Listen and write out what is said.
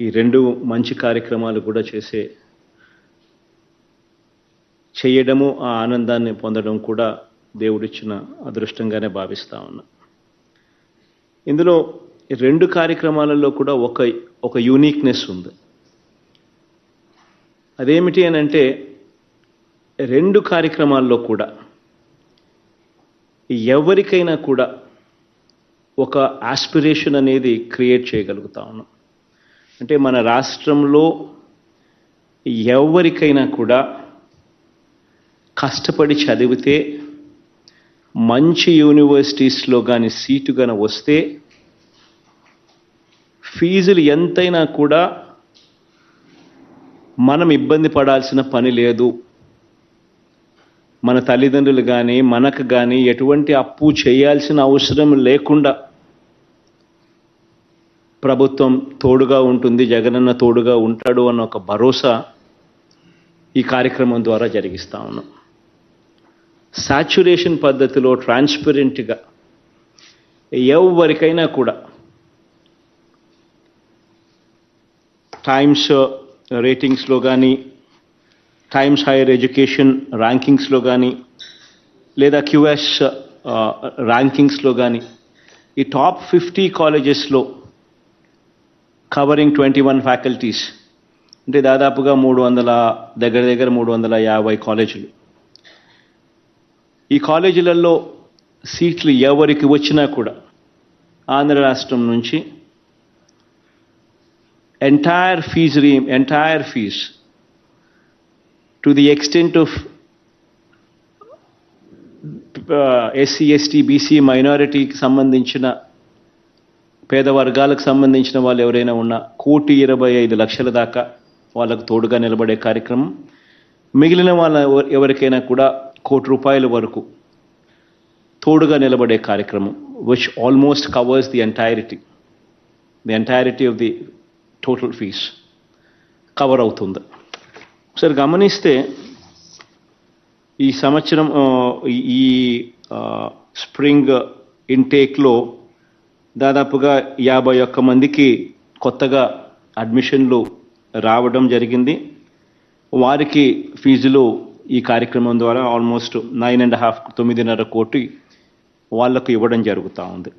ఈ రెండు మంచి కార్యక్రమాలు కూడా చేసే చేయడము ఆ ఆనందాన్ని పొందడం కూడా దేవుడిచ్చిన అదృష్టంగానే భావిస్తా ఉన్నా. ఇందులో రెండు కార్యక్రమాలలో కూడా ఒక ఒక యూనిక్నెస్ ఉంది. అదేమిటి అని అంటే రెండు కార్యక్రమాల్లో కూడా ఎవరికైనా కూడా ఒక ఆస్పిరేషన్ అనేది క్రియేట్ చేయగలుగుతా ఉన్నాం. అంటే మన రాష్ట్రంలో ఎవరికైనా కూడా కష్టపడి చదివితే మంచి యూనివర్సిటీస్లో కానీ సీటు కానీ వస్తే ఫీజులు ఎంతైనా కూడా మనం ఇబ్బంది పడాల్సిన పని లేదు. మన తల్లిదండ్రులు కానీ మనకు కానీ ఎటువంటి అప్పు చేయాల్సిన అవసరం లేకుండా ప్రభుత్వం తోడుగా ఉంటుంది జగనన్న తోడుగా ఉంటాడు అన్న ఒక భరోసా ఈ కార్యక్రమం ద్వారా జరిగిస్తా ఉన్నాం. సాచ్యురేషన్ పద్ధతిలో ట్రాన్స్పరెంట్గా ఎవరికైనా కూడా టైమ్స్ రేటింగ్స్లో కానీ టైమ్స్ హైయర్ ఎడ్యుకేషన్ ర్యాంకింగ్స్లో కానీ లేదా క్యూఎస్ ర్యాంకింగ్స్లో కానీ ఈ టాప్ ఫిఫ్టీ కాలేజెస్లో కవరింగ్ ట్వంటీ వన్ ఫ్యాకల్టీస్ అంటే దాదాపుగా మూడు వందల దగ్గర దగ్గర మూడు వందల యాభై కాలేజీలు. ఈ కాలేజీలలో సీట్లు ఎవరికి వచ్చినా కూడా ఆంధ్ర రాష్ట్రం నుంచి entire fees re entire fees to the extent of SC ST BC మైనారిటీకి సంబంధించిన పేద వర్గాలకు సంబంధించిన వాళ్ళు ఎవరైనా ఉన్నా కోటి ఇరవై ఐదు లక్షల దాకా వాళ్ళకు తోడుగా నిలబడే కార్యక్రమం. మిగిలిన వాళ్ళ ఎవరికైనా కూడా కోటి రూపాయల వరకు తోడుగా నిలబడే కార్యక్రమం which almost covers the entirety the entirety of the total fees cover అవుతుంది. ఒకసారి గమనిస్తే ఈ సంవత్సరం ఈ- ఈ స్ప్రింగ్ ఇంటేక్లో దాదాపుగా యాభై ఒక్క మందికి కొత్తగా అడ్మిషన్లు రావడం జరిగింది. వారికి ఫీజులు ఈ కార్యక్రమం ద్వారా ఆల్మోస్ట్ నైన్ అండ్ హాఫ్ తొమ్మిదిన్నర కోటి వాళ్ళకు ఇవ్వడం జరుగుతూ ఉంది.